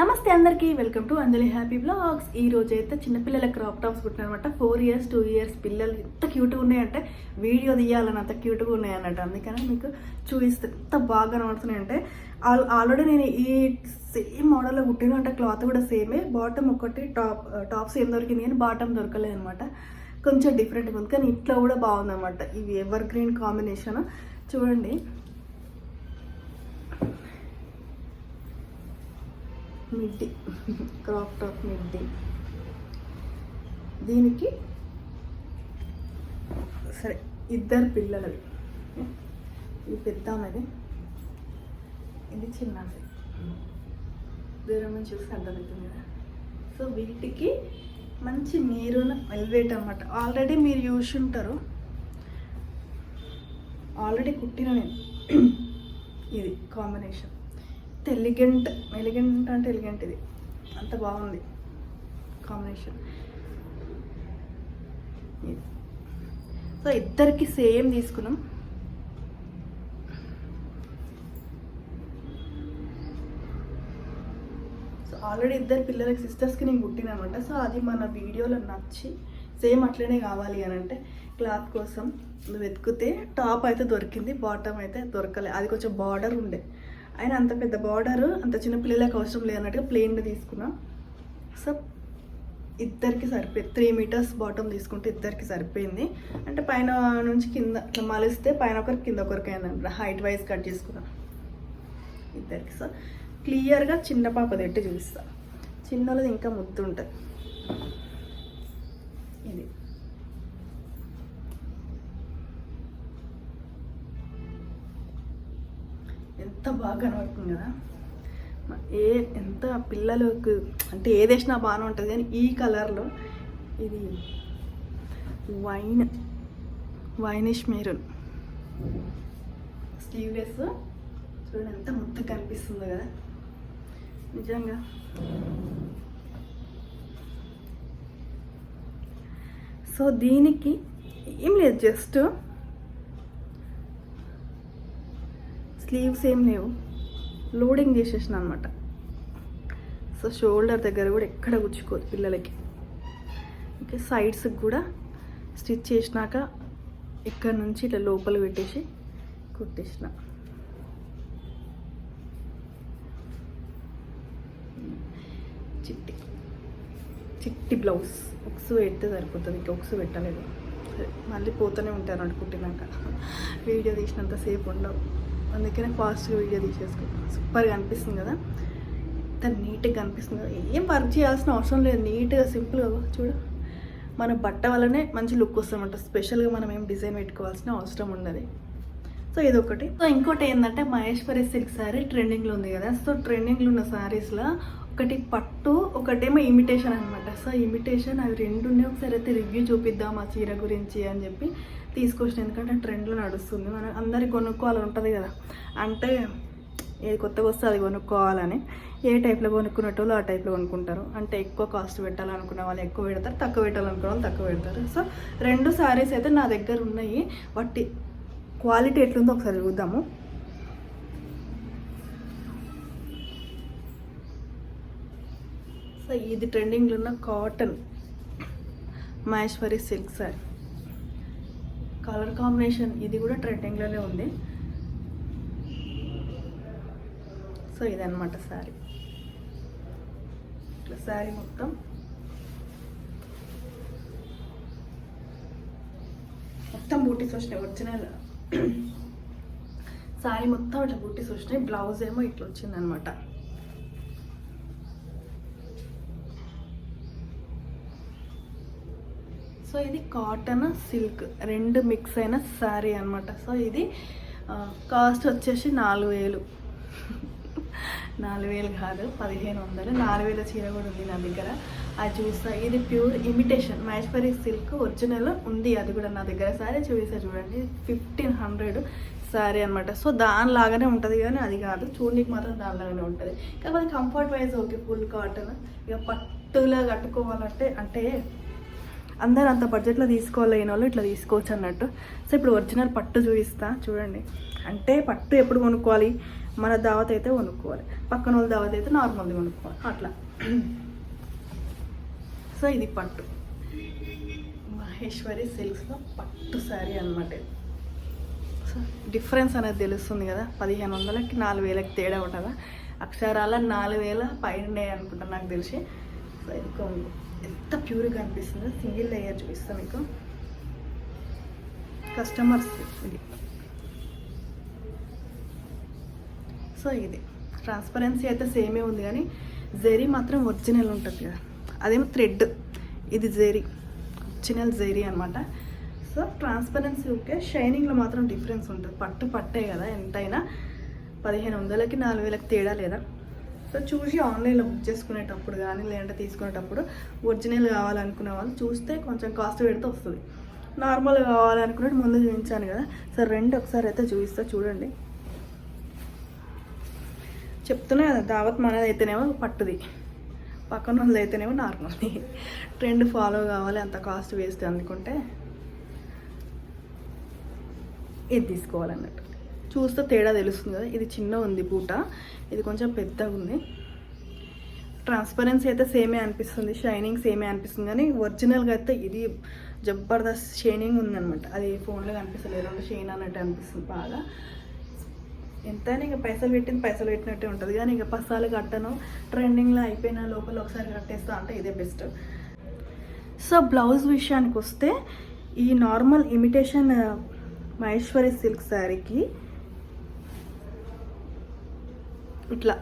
నమస్తే అందరికీ welcome to Anjali happy blogs. ఈ రోజు అయితే చిన్నపిల్లల క్రాప్ టాప్స్ కుట్టినమాట ఫోర్ ఇయర్స్ టూ ఇయర్స్ పిల్లలు ఎంత క్యూట్గా ఉన్నాయంటే వీడియో తీయాలని అంత క్యూట్గా ఉన్నాయన్నట్టు అందుకని మీకు చూపిస్తే. ఎంత బాగా కనబడుతున్నాయంటే ఆల్రెడీ నేను ఈ సేమ్ మోడల్లో కుట్టిన అంటే క్లాత్ కూడా సేమే బాటమ్ ఒకటి టాప్ టాప్ సేమ్ దొరికింది కానీ బాటమ్ దొరకలేదు అనమాట కొంచెం డిఫరెంట్గా ఉంది. కానీ ఇట్లా కూడా బాగుందన్నమాట. ఇవి ఎవర్ గ్రీన్ కాంబినేషన్ చూడండి. మిడ్డీ. Crop top midi. దీనికి సరే ఇద్దరు పిల్లలవి ఇది పెద్ద ఆమెది. ఇది చిన్నది. దూరం నుంచి చూసి అర్థమవుతుంది కదా. సో వీటికి మంచి మెరూన్ వెల్వేట్ అనమాట ఆల్రెడీ మీరు చూసి ఉంటారు. ఆల్రెడీ కుట్టిన నేను. ఇది కాంబినేషన్. ఎలిగెంట్ ఎలిగెంట్ అంటే ఎలిగెంట్ ఇది. అంత బాగుంది కాంబినేషన్ సో ఇద్దరికి సేమ్ తీసుకున్నాం. సో ఆల్రెడీ ఇద్దరు పిల్లలకి సిస్టర్స్కి నేను పుట్టినమాట సో అది మన వీడియోలో నచ్చి సేమ్ అట్లనే కావాలి అని అంటే క్లాత్ కోసం వెతికితే టాప్ అయితే దొరికింది బాటమ్ అయితే దొరకలే. అది కొంచెం బార్డర్ ఉండే. అయినా అంత పెద్ద బార్డర్ అంత చిన్న పిల్లలకి అవసరం లేదన్నట్టుగా ప్లెయిన్గా తీసుకున్నా. సో ఇద్దరికి సరిపోయింది త్రీ మీటర్స్ బాటమ్ తీసుకుంటే ఇద్దరికి సరిపోయింది. అంటే పైన నుంచి కింద ఇట్లా మలిస్తే పైన ఒకరికి కింద ఒకరికి అయిందంట హైట్ వైజ్ కట్ చేసుకున్నా. ఇద్దరికి. సో క్లియర్గా చిన్న పాప తిట్టి చూపిస్తా. చిన్నది ఇంకా ముద్దు ఉంటుంది ఇది అంతా బాగా కనబడుతుంది కదా. ఏ ఎంత పిల్లలకు అంటే ఏది వేసినా బాగానే ఉంటుంది కానీ ఈ కలర్లో ఇది వైన్ వైనిష్ మెరూన్. స్లీవ్లెస్ చూడండి ఎంత ముద్ద కనిపిస్తుంది కదా. నిజంగా. సో దీనికి ఏం లేదు జస్ట్ స్లీవ్స్ ఏం లేవు. లోడింగ్ చేసేసిన అనమాట సో షోల్డర్ దగ్గర కూడా ఎక్కడ గుచ్చుకోదు పిల్లలకి. ఓకే సైడ్స్కి కూడా స్టిచ్ చేసినాక ఇక్కడ నుంచి ఇట్లా లోపల పెట్టేసి కుట్టేసిన. చిట్టి. చిట్టి బ్లౌజ్ ఒక్స్ పెడితే సరిపోతుంది. ఇంకా ఒక్స్ పెట్టలేదు. సరే మళ్ళీ పోతూనే ఉంటాను అనుకుంటున్నాక వీడియో తీసినంత సేపు అందుకనే ఫాస్ట్గా వీడియో తీసేసుకుంటాను సూపర్గా అనిపిస్తుంది కదా? ఎంత నీట్గా కనిపిస్తుంది కదా? ఏం వర్క్ చేయాల్సిన అవసరం లేదు. నీట్గా సింపుల్గా చూడు. మన బట్ట వల్లనే మంచి లుక్ వస్తుందన్నమాట స్పెషల్గా మనం ఏం డిజైన్ పెట్టుకోవాల్సిన అవసరం ఉండదు. సో ఇది ఒకటి సో ఇంకోటి ఏంటంటే మహేశ్వరి సిల్క్ శారీ ట్రెండింగ్లో ఉంది కదా? సో ట్రెండింగ్లో ఉన్న శారీస్లో ఒకటి పట్టు ఒకటేమో ఇమిటేషన్ అనమాట సో ఇమిటేషన్ అవి రెండు ఉన్నాయి ఒకసారి అయితే రివ్యూ చూపిద్దాం ఆ చీర గురించి అని చెప్పి. తీసుకొచ్చిన ఎందుకంటే ట్రెండ్లో నడుస్తుంది. మనం అందరికి కొనుక్కోవాలి ఉంటుంది కదా. అంటే ఏది కొత్తగా వస్తే అది కొనుక్కోవాలని. ఏ టైప్లో కొనుక్కునేటోళ్ళు ఆ టైప్లో కొనుక్కుంటారు. అంటే ఎక్కువ కాస్ట్ పెట్టాలనుకునే వాళ్ళు ఎక్కువ పెడతారు తక్కువ పెట్టాలనుకునే వాళ్ళు తక్కువ పెడతారు. సో రెండు శారీస్ అయితే నా దగ్గర ఉన్నాయి. వాటి క్వాలిటీ ఎట్లుందో ఒకసారి చూద్దాము. సో ఇది ట్రెండింగ్లో ఉన్న cotton. Maheshwari silk sari. Colour combination ఇది కూడా ట్రెండింగ్లోనే ఉంది. సో ఇదన్నమాట శారీ. ఇట్లా శారీ మొత్తం. మొత్తం బూటీస్ వచ్చినాయి ఒరిజినల్. శారీ మొత్తం ఇట్లా బూటీస్ వచ్చినాయి బ్లౌజ్ ఏమో ఇట్లా వచ్చింది సో ఇది కాటన్ సిల్క్. రెండు మిక్స్ అయిన శారీ అనమాట సో ఇది కాస్ట్ వచ్చేసి నాలుగు వేలు. నాలుగు వేలు కాదు పదిహేను వందలు. నాలుగు వేల చీర కూడా ఉంది నా దగ్గర. అది చూస్తా. ఇది pure imitation. Maheshwari silk original ఉంది. అది కూడా నా దగ్గర. సారీ చూపిస్తా చూడండి. ఫిఫ్టీన్ హండ్రెడ్ సారీ అనమాట సో దానిలాగానే ఉంటుంది కానీ అది కాదు. చూడడానికి మాత్రం దానిలాగానే ఉంటుంది. కాకపోతే comfort wise okay full cotton ఇక పట్టులా కట్టుకోవాలంటే అంటే అందరు అంత బడ్జెట్లో తీసుకోలేని వాళ్ళు ఇట్లా తీసుకోవచ్చు అన్నట్టు. సో ఇప్పుడు ఒరిజినల్ పట్టు చూపిస్తా చూడండి. అంటే పట్టు ఎప్పుడు కొనుక్కోవాలి? మన దావత్ అయితే కొనుక్కోవాలి. పక్కన వాళ్ళ దావత్ అయితే నార్మల్ది కొనుక్కోవాలి. అట్లా. సో ఇది పట్టు. మహేశ్వరి సిల్క్స్లో పట్టు శారీ అనమాట ఇది. సో డిఫరెన్స్ అనేది తెలుస్తుంది కదా. పదిహేను వందలకి నాలుగు వేలకి తేడా ఉంటుందా? అక్షరాల నాలుగు వేల పైన అనుకుంటా నాకు తెలిసి. సో ఇది కొంగు ఎంత ప్యూర్గా అనిపిస్తుందో సింగిల్ లేయర్ చూపిస్తాను మీకు. కస్టమర్స్ ఇది. సో ఇది. ట్రాన్స్పరెన్సీ అయితే సేమే ఉంది కానీ జెరీ మాత్రం ఒరిజినల్ ఉంటుంది కదా. అదేమో థ్రెడ్. ఇది జెరీ. ఒరిజినల్ జెరీ అనమాట సో ట్రాన్స్పరెన్సీ ఓకే. షైనింగ్లో మాత్రం డిఫరెన్స్ ఉంటుంది. పట్టు పట్టే కదా ఎంతైనా. పదిహేను వందలకి నాలుగు వేలకి తేడా లేదా? సో చూసి ఆన్లైన్లో బుక్ చేసుకునేటప్పుడు కానీ లేదంటే తీసుకునేటప్పుడు ఒరిజినల్ కావాలనుకునే వాళ్ళు చూస్తే కొంచెం కాస్ట్ పెడితే వస్తుంది. నార్మల్ కావాలనుకున్నట్టు ముందు చూపించాను కదా. సార్ రెండు ఒకసారి అయితే చూపిస్తా చూడండి. చెప్తున్నా కదా దావత్ మనది అయితేనేమో పట్టుది. పక్కన వాళ్ళది అయితేనేమో నార్మల్ది. ట్రెండ్ ఫాలో కావాలి అంత కాస్ట్ వేస్ట్ అనుకుంటే ఇది తీసుకోవాలన్నట్టు. చూస్తే తేడా తెలుస్తుంది కదా. ఇది చిన్న ఉంది బూట ఇది కొంచెం పెద్దగా ఉంది. ట్రాన్స్పరెన్సీ అయితే సేమే అనిపిస్తుంది. షైనింగ్ సేమే అనిపిస్తుంది. కానీ ఒరిజినల్గా అయితే ఇది జబర్దస్త్ షైనింగ్ ఉందనమాట అది ఫోన్లో కనిపిస్తలేదు. రెండు షైన్ అన్నట్టు అనిపిస్తుంది బాగా. ఎంతైనా ఇక పైసలు పెట్టింది పైసలు పెట్టినట్టే ఉంటుంది. కానీ ఇక పసాలు కట్టను. ట్రెండింగ్లో అయిపోయిన లోపల ఒకసారి కట్టేస్తా అంటే ఇదే బెస్ట్ సో బ్లౌజ్ విషయానికి వస్తే ఈ నార్మల్ ఇమిటేషన్ మహేశ్వరి సిల్క్ శారీకి ఇట్లా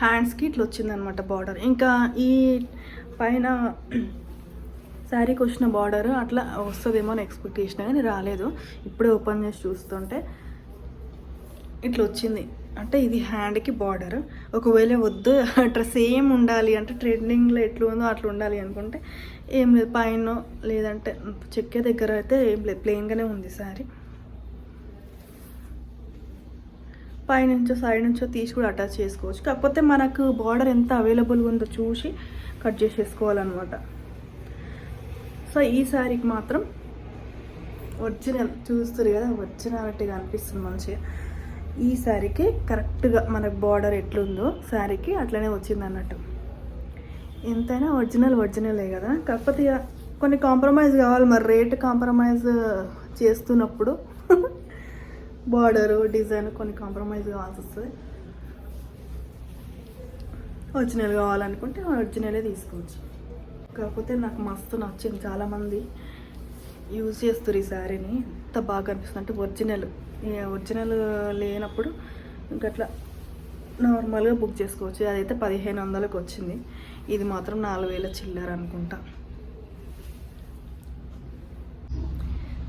హ్యాండ్స్కి ఇట్లా వచ్చిందనమాట బార్డర్. ఇంకా ఈ పైన శారీకి వచ్చిన బార్డర్ అట్లా వస్తుందేమో అని ఎక్స్పెక్టేషన్ కానీ రాలేదు. ఇప్పుడే ఓపెన్ చేసి చూస్తుంటే ఇట్లా వచ్చింది. అంటే ఇది హ్యాండ్కి బార్డర్. ఒకవేళ వద్దు అట్లా సేమ్ ఉండాలి అంటే ట్రెండింగ్లో ఎట్లా ఉందో అట్లా ఉండాలి అనుకుంటే ఏం లేదు. పైన లేదంటే చెక్కే దగ్గర అయితే ఏం లేదు. ప్లెయిన్గానే ఉంది శారీ. పైనుంచో సైడ్ నుంచో తీసి కూడా అటాచ్ చేసుకోవచ్చు. కాకపోతే మనకు బార్డర్ ఎంత అవైలబుల్గా ఉందో చూసి కట్ చేసేసుకోవాలన్నమాట. సో ఈ శారీకి మాత్రం ఒరిజినల్ చూస్తారు కదా ఒరిజినాలిటీగా అనిపిస్తుంది మంచిగా. ఈ శారీకి కరెక్ట్గా మనకు బార్డర్ ఎట్లుందో శారీకి అట్లనే వచ్చింది అన్నట్టు ఎంతైనా ఒరిజినల్ ఒరిజినలే కదా. కాకపోతే ఇక కొన్ని కాంప్రమైజ్ కావాలి మరి రేట్ కాంప్రమైజ్ చేస్తున్నప్పుడు. బార్డరు డిజైన్ కొన్ని కాంప్రమైజ్ కావాల్సి వస్తుంది. ఒరిజినల్ కావాలనుకుంటే ఒరిజినలే తీసుకోవచ్చు. కాకపోతే నాకు మస్తు నచ్చింది చాలామంది యూజ్ చేస్తారు ఈ శారీని. ఎంత బాగా అనిపిస్తుంది అంటే ఒరిజినల్. ఒరిజినల్ లేనప్పుడు ఇంకట్లా నార్మల్గా బుక్ చేసుకోవచ్చు. అదైతే పదిహేను వందలకు వచ్చింది ఇది మాత్రం నాలుగు వేల చిల్లర అనుకుంటా.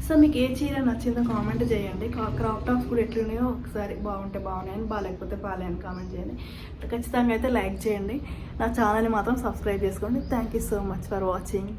సో మీకు ఏ చీర నచ్చిందో కామెంట్ చేయండి. క్రాప్ టాప్స్ కూడా ఎట్లున్నాయో ఒకసారి బాగుంటే బాగున్నాయని బాగాలేకపోతే బాగాలేని కామెంట్ చేయండి. ఖచ్చితంగా అయితే లైక్ చేయండి. నా ఛానల్ని మాత్రం సబ్స్క్రైబ్ చేసుకోండి. Thank you so much for watching.